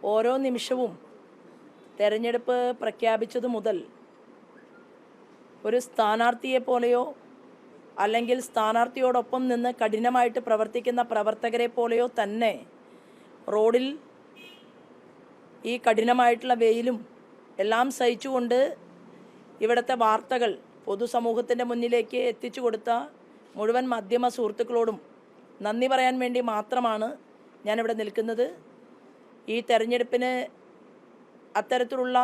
ഓരോ നിമിഷവും തെരഞ്ഞെടുപ്പ് പ്രഖ്യാപിച്ചതു മുതൽ ഒരു സ്ഥാനാർത്ഥിയെ പോലെയോ അല്ലെങ്കിൽ സ്ഥാനാർത്ഥിയോടൊപ്പം നിന്ന് കഠിനമായിട്ട് പ്രവർത്തിക്കുന്ന പ്രവർത്തകരെ പോലെയോ തന്നെ റോഡിൽ ഈ കഠിനമായിട്ടുള്ള വെയിലും എല്ലാം സഹിച്ചുകൊണ്ട് ഇവിടുത്തെ വാർത്തകൾ പൊതുസമൂഹത്തിന്റെ മുന്നിലേക്ക് എത്തിച്ചു കൊടുത്ത മുഴുവൻ മാധ്യമ സുഹൃത്തുക്കളോടും നന്ദി പറയാൻ വേണ്ടി മാത്രമാണ് ഞാനിവിടെ നിൽക്കുന്നത്. ഈ തെരഞ്ഞെടുപ്പിന് അത്തരത്തിലുള്ള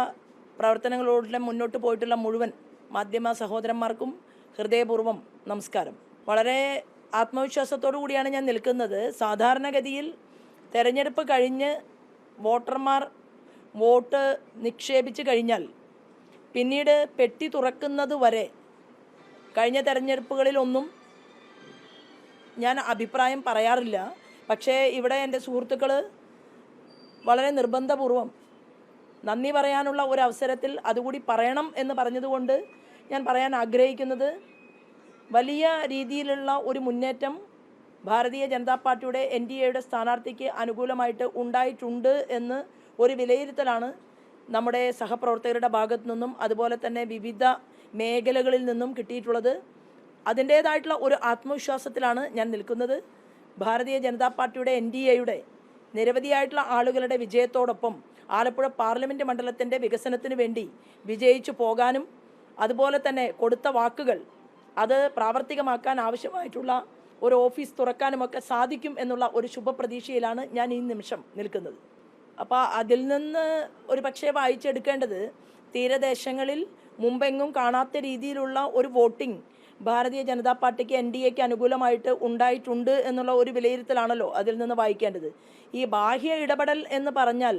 പ്രവർത്തനങ്ങളോടെ മുന്നോട്ട് പോയിട്ടുള്ള മുഴുവൻ മാധ്യമ സഹോദരന്മാർക്കും ഹൃദയപൂർവം നമസ്കാരം. വളരെ ആത്മവിശ്വാസത്തോടു കൂടിയാണ് ഞാൻ നിൽക്കുന്നത്. സാധാരണഗതിയിൽ തെരഞ്ഞെടുപ്പ് കഴിഞ്ഞ് വോട്ടർമാർ വോട്ട് നിക്ഷേപിച്ച് കഴിഞ്ഞാൽ പിന്നീട് പെട്ടി തുറക്കുന്നത് വരെ കഴിഞ്ഞ തെരഞ്ഞെടുപ്പുകളിലൊന്നും ഞാൻ അഭിപ്രായം പറയാറില്ല. പക്ഷേ ഇവിടെ എന്റെ സുഹൃത്തുക്കൾ വളരെ നിർബന്ധപൂർവം നന്ദി പറയാനുള്ള ഒരു അവസരത്തിൽ അതുകൂടി പറയണം എന്ന് പറഞ്ഞതുകൊണ്ട് ഞാൻ പറയാൻ ആഗ്രഹിക്കുന്നത് വലിയ രീതിയിലുള്ള ഒരു മുന്നേറ്റം ഭാരതീയ ജനതാ പാർട്ടിയുടെ എൻ ഡി എയുടെ സ്ഥാനാർത്ഥിക്ക് അനുകൂലമായിട്ട് ഉണ്ടായിട്ടുണ്ട് എന്ന് ഒരു വിലയിരുത്തലാണ് നമ്മുടെ സഹപ്രവർത്തകരുടെ ഭാഗത്തു നിന്നും അതുപോലെ തന്നെ വിവിധ മേഖലകളിൽ നിന്നും കിട്ടിയിട്ടുള്ളത്. അതിന്റേതായിട്ടുള്ള ഒരു ആത്മവിശ്വാസത്തിലാണ് ഞാൻ നിൽക്കുന്നത്. ഭാരതീയ ജനതാ പാർട്ടിയുടെ എൻ ഡി എയുടെ നിരവധിയായിട്ടുള്ള ആളുകളുടെ വിജയത്തോടൊപ്പം ആലപ്പുഴ പാർലമെന്റ് മണ്ഡലത്തിന്റെ വികസനത്തിന് വേണ്ടി വിജയിച്ചു പോകാനും അതുപോലെ തന്നെ കൊടുത്ത വാക്കുകൾ അത് പ്രാവർത്തികമാക്കാൻ ആവശ്യമായിട്ടുള്ള ഒരു ഓഫീസ് തുറക്കാനുമൊക്കെ സാധിക്കും എന്നുള്ള ഒരു ശുഭപ്രതീക്ഷയിലാണ് ഞാൻ ഈ നിമിഷം നിൽക്കുന്നത്. അപ്പോൾ അതിൽ നിന്ന് ഒരു പക്ഷേ വായിച്ചെടുക്കേണ്ടത് തീരദേശങ്ങളിൽ മുമ്പെങ്ങും കാണാത്ത രീതിയിലുള്ള ഒരു വോട്ടിംഗ് ഭാരതീയ ജനതാ പാർട്ടിക്ക് എൻ ഡി എക്ക് അനുകൂലമായിട്ട് ഉണ്ടായിട്ടുണ്ട് എന്നുള്ള ഒരു വിലയിരുത്തലാണല്ലോ അതിൽ നിന്ന് വായിക്കേണ്ടത്. ഈ ബാഹ്യ ഇടപെടൽ എന്ന് പറഞ്ഞാൽ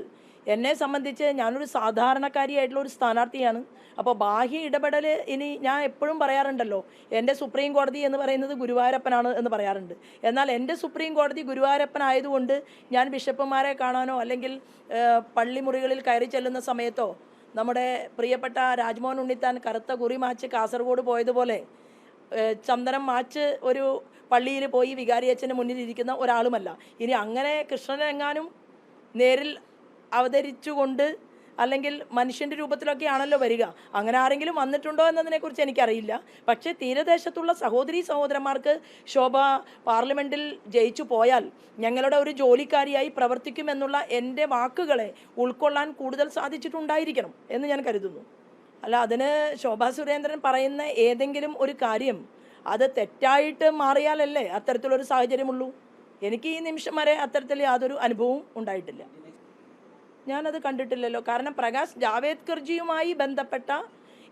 എന്നെ സംബന്ധിച്ച് ഞാനൊരു സാധാരണക്കാരിയായിട്ടുള്ള ഒരു സ്ഥാനാർത്ഥിയാണ്. അപ്പോൾ ബാഹ്യ ഇടപെടൽ ഇനി ഞാൻ എപ്പോഴും പറയാറുണ്ടല്ലോ എന്റെ സുപ്രീം കോടതി എന്ന് പറയുന്നത് ഗുരുവായൂരപ്പനാണ് എന്ന് പറയാറുണ്ട്. എന്നാൽ എന്റെ സുപ്രീം കോടതി ഗുരുവായൂരപ്പൻ ആയതുകൊണ്ട് ഞാൻ ബിഷപ്പുമാരെ കാണാനോ അല്ലെങ്കിൽ പള്ളിമുറികളിൽ കയറി ചെല്ലുന്ന സമയത്തോ നമ്മുടെ പ്രിയപ്പെട്ട രാജ്മോഹൻ ഉണ്ണിത്താൻ കറുത്ത കുറി മാച്ച് കാസർഗോഡ് പോയതുപോലെ ചന്ദനം മാച്ച് ഒരു പള്ളിയിൽ പോയി വികാരി അച്ഛന്റെ മുന്നിൽ ഇരിക്കുന്ന ഒരാളുമല്ല. ഇനി അങ്ങനെ കൃഷ്ണനെങ്ങാനും നേരിൽ അവതരിച്ചുകൊണ്ട് അല്ലെങ്കിൽ മനുഷ്യന്റെ രൂപത്തിലൊക്കെ ആണല്ലോ വരിക. അങ്ങനെ ആരെങ്കിലും വന്നിട്ടുണ്ടോ എന്നതിനെക്കുറിച്ച് എനിക്കറിയില്ല. പക്ഷേ തീരദേശത്തുള്ള സഹോദരി സഹോദരന്മാർക്ക് ശോഭ പാർലമെന്റിൽ ജയിച്ചു പോയാൽ ഞങ്ങളുടെ ഒരു ജോലിക്കാരിയായി പ്രവർത്തിക്കുമെന്നുള്ള എന്റെ വാക്കുകളെ ഉൾക്കൊള്ളാൻ കൂടുതൽ സാധിച്ചിട്ടുണ്ടായിരിക്കണം എന്ന് ഞാൻ കരുതുന്നു. അല്ല അതിന് ശോഭാ സുരേന്ദ്രൻ പറയുന്ന ഏതെങ്കിലും ഒരു കാര്യം അത് തെറ്റായിട്ട് മാറിയാലല്ലേ അത്തരത്തിലൊരു സാഹചര്യമുള്ളൂ? എനിക്ക് ഈ നിമിഷം വരെ അത്തരത്തിൽ യാതൊരു അനുഭവവും ഉണ്ടായിട്ടില്ല. ഞാനത് കണ്ടിട്ടില്ലല്ലോ. കാരണം പ്രകാശ് ജാവേദ്കർജിയുമായി ബന്ധപ്പെട്ട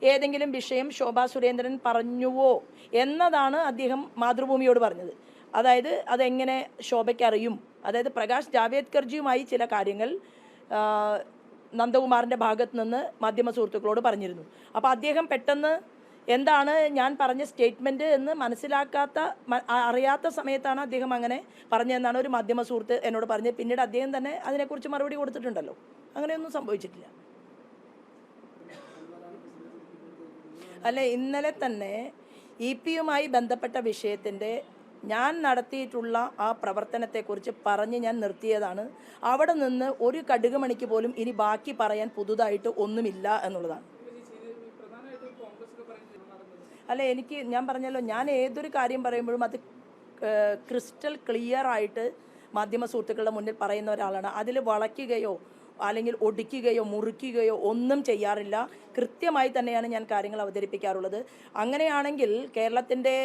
ഏതെങ്കിലും വിഷയം ശോഭാ സുരേന്ദ്രൻ പറഞ്ഞുവോ എന്നതാണ് അദ്ദേഹം മാതൃഭൂമിയോട് പറഞ്ഞത്. അതായത് അതെങ്ങനെ ശോഭയ്ക്കറിയും? അതായത് പ്രകാശ് ജാവേദ്കർജിയുമായി ചില കാര്യങ്ങൾ നന്ദകുമാറിന്റെ ഭാഗത്ത് നിന്ന് മാധ്യമ സുഹൃത്തുക്കളോട് പറഞ്ഞിരുന്നു. അപ്പോൾ അദ്ദേഹം പെട്ടെന്ന് എന്താണ് ഞാൻ പറഞ്ഞ സ്റ്റേറ്റ്മെന്റ് എന്ന് മനസ്സിലാക്കാത്ത അറിയാത്ത സമയത്താണ് അദ്ദേഹം അങ്ങനെ പറഞ്ഞതെന്നാണ് ഒരു മാധ്യമ സുഹൃത്ത് എന്നോട് പറഞ്ഞത്. പിന്നീട് അദ്ദേഹം തന്നെ അതിനെക്കുറിച്ച് മറുപടി കൊടുത്തിട്ടുണ്ടല്ലോ. അങ്ങനെയൊന്നും സംഭവിച്ചിട്ടില്ല. അല്ല ഇന്നലെ തന്നെ ഇ പിയുമായി ബന്ധപ്പെട്ട വിഷയത്തിന്റെ ഞാൻ നടത്തിയിട്ടുള്ള ആ പ്രവർത്തനത്തെക്കുറിച്ച് പറഞ്ഞ് ഞാൻ നിർത്തിയതാണ്. അവിടെ നിന്ന് ഒരു കടുക് മണിക്ക് പോലും ഇനി ബാക്കി പറയാൻ പുതുതായിട്ട് ഒന്നുമില്ല എന്നുള്ളതാണ്. അല്ല എനിക്ക് ഞാൻ പറഞ്ഞല്ലോ ഞാൻ ഏതൊരു കാര്യം പറയുമ്പോഴും അത് ക്രിസ്റ്റൽ ക്ലിയർ ആയിട്ട് മാധ്യമ സുഹൃത്തുക്കളുടെ മുന്നിൽ പറയുന്ന ഒരാളാണ്. അതിൽ വളയ്ക്കുകയോ അല്ലെങ്കിൽ ഒടിക്കുകയോ മുറിക്കുകയോ ഒന്നും ചെയ്യാറില്ല. കൃത്യമായി തന്നെയാണ് ഞാൻ കാര്യങ്ങൾ അവതരിപ്പിക്കാറുള്ളത്. അങ്ങനെയാണെങ്കിൽ കേരളത്തിന്റെ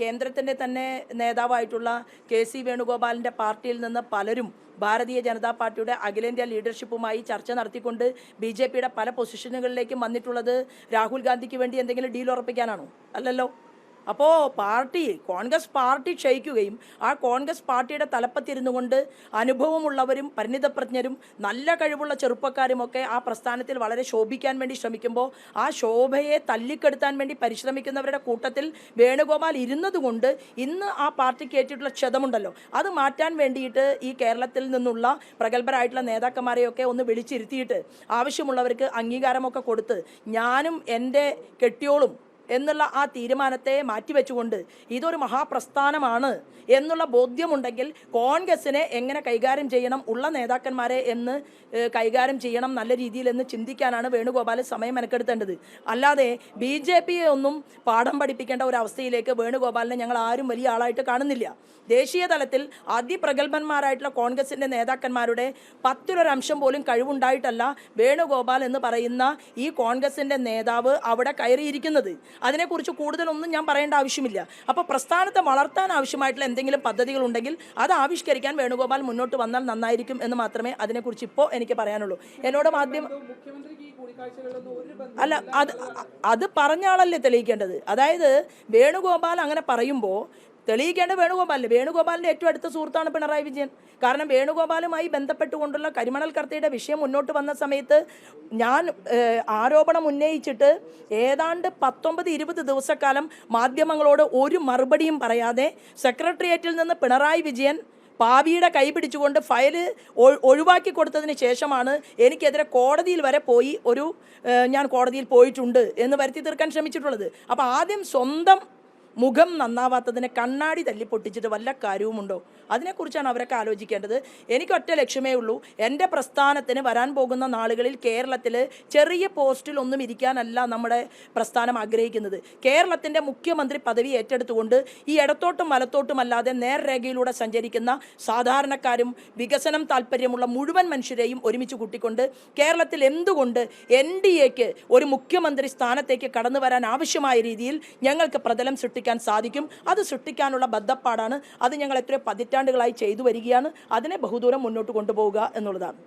കേന്ദ്രത്തിന്റെ തന്നെ നേതാവായിട്ടുള്ള കെ സി വേണുഗോപാലിന്റെ പാർട്ടിയിൽ നിന്ന് പലരും ഭാരതീയ ജനതാ പാർട്ടിയുടെ അഖിലേന്ത്യാ ലീഡർഷിപ്പുമായി ചർച്ച നടത്തിക്കൊണ്ട് ബി ജെ പിയുടെ പല പൊസിഷനുകളിലേക്കും വന്നിട്ടുള്ളത്. രാഹുൽ ഗാന്ധിക്ക് വേണ്ടി എന്തെങ്കിലും ഡീൽ ഉറപ്പിക്കാനാണോ? അല്ലല്ലോ. അപ്പോൾ പാർട്ടി കോൺഗ്രസ് പാർട്ടി ക്ഷയിക്കുകയും ആ കോൺഗ്രസ് പാർട്ടിയുടെ തലപ്പത്തിരുന്നു കൊണ്ട് അനുഭവമുള്ളവരും പരിണിതപ്രജ്ഞരും നല്ല കഴിവുള്ള ചെറുപ്പക്കാരുമൊക്കെ ആ പ്രസ്ഥാനത്തിൽ വളരെ ശോഭിക്കാൻ വേണ്ടി ശ്രമിക്കുമ്പോൾ ആ ശോഭയെ തല്ലിക്കെടുത്താൻ വേണ്ടി പരിശ്രമിക്കുന്നവരുടെ കൂട്ടത്തിൽ വേണുഗോപാൽ ഇരുന്നതുകൊണ്ട് ഇന്ന് ആ പാർട്ടിക്ക് ഏറ്റിട്ടുള്ള ക്ഷതമുണ്ടല്ലോ. അത് മാറ്റാൻ വേണ്ടിയിട്ട് ഈ കേരളത്തിൽ നിന്നുള്ള പ്രഗത്ഭരായിട്ടുള്ള നേതാക്കന്മാരെയൊക്കെ ഒന്ന് വിളിച്ചിരുത്തിയിട്ട് ആവശ്യമുള്ളവർക്ക് അംഗീകാരമൊക്കെ കൊടുത്ത് ഞാനും എന്റെ കെട്ടിയോളും എന്നുള്ള ആ തീരുമാനത്തെ മാറ്റിവെച്ചുകൊണ്ട് ഇതൊരു മഹാപ്രസ്ഥാനമാണ് എന്നുള്ള ബോധ്യമുണ്ടെങ്കിൽ കോൺഗ്രസിനെ എങ്ങനെ കൈകാര്യം ചെയ്യണം ഉള്ള നേതാക്കന്മാരെ എന്ന് കൈകാര്യം ചെയ്യണം നല്ല രീതിയിൽ എന്ന് ചിന്തിക്കാനാണ് വേണുഗോപാൽ സമയം മെനക്കെടുത്തേണ്ടത്. അല്ലാതെ ബി ജെ പിയെ ഒന്നും പാഠം പഠിപ്പിക്കേണ്ട ഒരു അവസ്ഥയിലേക്ക് വേണുഗോപാലിനെ ഞങ്ങൾ ആരും വലിയ ആളായിട്ട് കാണുന്നില്ല. ദേശീയ തലത്തിൽ അതിപ്രഗത്ഭന്മാരായിട്ടുള്ള കോൺഗ്രസിന്റെ നേതാക്കന്മാരുടെ പത്തിലൊരംശം പോലും കഴിവുണ്ടായിട്ടല്ല വേണുഗോപാൽ എന്ന് പറയുന്ന ഈ കോൺഗ്രസിന്റെ നേതാവ് അവിടെ കയറിയിരിക്കുന്നത്. അതിനെക്കുറിച്ച് കൂടുതലൊന്നും ഞാൻ പറയേണ്ട ആവശ്യമില്ല. അപ്പോൾ പ്രസ്ഥാനത്തെ വളർത്താൻ ആവശ്യമായിട്ടുള്ള എന്തെങ്കിലും പദ്ധതികൾ ഉണ്ടെങ്കിൽ അത് ആവിഷ്കരിക്കാൻ വേണുഗോപാൽ മുന്നോട്ട് വന്നാൽ നന്നായിരിക്കും എന്ന് മാത്രമേ അതിനെക്കുറിച്ച് ഇപ്പോൾ എനിക്ക് പറയാനുള്ളൂ. എന്നോട് ബന്ധം അല്ല അത് അത് പറഞ്ഞ ആളല്ലേ തെളിയിക്കേണ്ടത്? അതായത് വേണുഗോപാൽ അങ്ങനെ പറയുമ്പോൾ തെളിയിക്കേണ്ട വേണുഗോപാലിന്. വേണുഗോപാലിന്റെ ഏറ്റവും അടുത്ത സുഹൃത്താണ് പിണറായി വിജയൻ. കാരണം വേണുഗോപാലുമായി ബന്ധപ്പെട്ടുകൊണ്ടുള്ള കരിമണൽ കർത്തയുടെ വിഷയം മുന്നോട്ട് വന്ന സമയത്ത് ഞാൻ ആരോപണം ഉന്നയിച്ചിട്ട് ഏതാണ്ട് പത്തൊമ്പത് ഇരുപത് ദിവസക്കാലം മാധ്യമങ്ങളോട് ഒരു മറുപടിയും പറയാതെ സെക്രട്ടേറിയറ്റിൽ നിന്ന് പിണറായി വിജയൻ പാവിയുടെ കൈ പിടിച്ചുകൊണ്ട് ഫയൽ ഒഴിവാക്കി കൊടുത്തതിന് ശേഷമാണ് എനിക്കെതിരെ കോടതിയിൽ വരെ പോയി ഒരു ഞാൻ കോടതിയിൽ പോയിട്ടുണ്ട് എന്ന് വരുത്തി തീർക്കാൻ ശ്രമിച്ചിട്ടുള്ളത്. അപ്പോൾ ആദ്യം സ്വന്തം മുഖം നന്നാവാത്തതിനെ കണ്ണാടി തല്ലി പൊട്ടിച്ചിട്ട് വല്ല കാര്യവുമുണ്ടോ? അതിനെക്കുറിച്ചാണ് അവരൊക്കെ ആലോചിക്കേണ്ടത്. എനിക്കൊറ്റ ലക്ഷ്യമേ ഉള്ളൂ. എന്റെ പ്രസ്ഥാനത്തിന് വരാൻ പോകുന്ന നാളുകളിൽ കേരളത്തിൽ ചെറിയ പോസ്റ്റിൽ ഒന്നും ഇരിക്കാനല്ല നമ്മുടെ പ്രസ്ഥാനം ആഗ്രഹിക്കുന്നത്. കേരളത്തിന്റെ മുഖ്യമന്ത്രി പദവി ഏറ്റെടുത്തുകൊണ്ട് ഈ ഇടത്തോട്ടും വലത്തോട്ടും അല്ലാതെ നേർരേഖയിലൂടെ സഞ്ചരിക്കുന്ന സാധാരണക്കാരും വികസനം താല്പര്യമുള്ള മുഴുവൻ മനുഷ്യരെയും ഒരുമിച്ച് കൂട്ടിക്കൊണ്ട് കേരളത്തിൽ എന്തുകൊണ്ട് എൻ ഡി എക്ക് ഒരു മുഖ്യമന്ത്രി സ്ഥാനത്തേക്ക് കടന്നു വരാൻ ആവശ്യമായ രീതിയിൽ ഞങ്ങൾക്ക് പ്രതലം സൃഷ്ടിക്കാൻ സാധിക്കും. അത് സൃഷ്ടിക്കാനുള്ള ബദ്ധപ്പാടാണ് അത് ഞങ്ങൾ എത്രയോ പതിറ്റാണ്ടുകളായി ചെയ്തു വരികയാണ്. അതിനെ ബഹുദൂരം മുന്നോട്ട് കൊണ്ടുപോവുക എന്നുള്ളതാണ്.